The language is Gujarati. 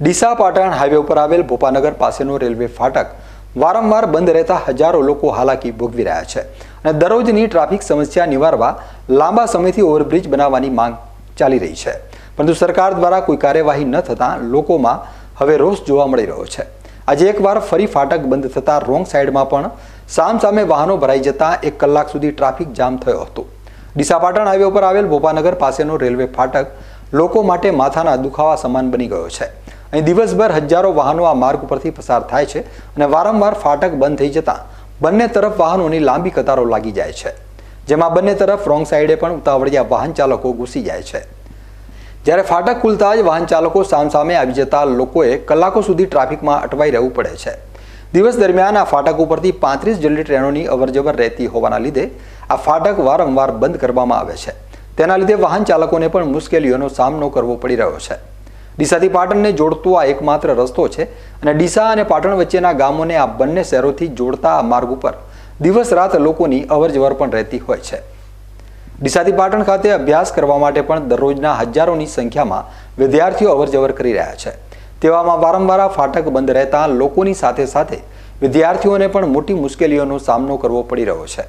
ડીસા પાટણ હાઈવે ઉપર આવેલ ભોપાનગર પાસેનો રેલવે ફાટક વારંવાર બંધ રહેતા હજારો લોકો હાલાકી ભોગવી રહ્યા છે અને દરરોજની ટ્રાફિક સમસ્યા નિવારવા લાંબા સમયથી ઓવરબ્રિજ બનાવવાની માંગ ચાલી રહી છે. પરંતુ સરકાર દ્વારા કોઈ કાર્યવાહી ન થતાં લોકોમાં હવે રોષ જોવા મળી રહ્યો છે. આજે એકવાર ફરી ફાટક બંધ થતાં રોંગ સાઈડમાં પણ સામસામે વાહનો ભરાઈ જતાં એક કલાક સુધી ટ્રાફિક જામ થયો હતો. ડીસાપાટણ હાઈવે ઉપર આવેલ ભોપાનગર પાસેનો રેલવે ફાટક લોકો માટે માથાના દુખાવા સમાન બની ગયો છે. અહીં દિવસભર હજારો વાહનો આ માર્ગ ઉપરથી પસાર થાય છે અને વારંવાર ફાટક બંધ થઈ જતાં બંને તરફ વાહનોની લાંબી કતારો લાગી જાય છે, જેમાં બંને તરફ રોંગ સાઈડે પણ ઉતાવળિયા વાહન ચાલકો ઘૂસી જાય છે. જ્યારે ફાટક ખુલતા જ વાહન ચાલકો સામસામે આવી જતા લોકોએ કલાકો સુધી ટ્રાફિકમાં અટવાઈ રહેવું પડે છે. દિવસ દરમિયાન આ ફાટક ઉપરથી પાંત્રીસ જેટલી ટ્રેનોની અવરજવર રહેતી હોવાના લીધે આ ફાટક વારંવાર બંધ કરવામાં આવે છે. તેના લીધે વાહન ચાલકોને પણ મુશ્કેલીઓનો સામનો કરવો પડી રહ્યો છે. ડીસાથી પાટણને જોડતો આ એકમાત્ર રસ્તો છે અને ડીસા અને પાટણ વચ્ચેના ગામોને આ બંને શહેરોથી જોડતા આ માર્ગ ઉપર દિવસ રાત લોકોની અવરજવર પણ રહેતી હોય છે. ડીસાથી પાટણ ખાતે અભ્યાસ કરવા માટે પણ દરરોજના હજારોની સંખ્યામાં વિદ્યાર્થીઓ અવરજવર કરી રહ્યા છે. તેવામાં વારંવાર ફાટક બંધ રહેતા લોકોની સાથે સાથે વિદ્યાર્થીઓને પણ મોટી મુશ્કેલીઓનો સામનો કરવો પડી રહ્યો છે.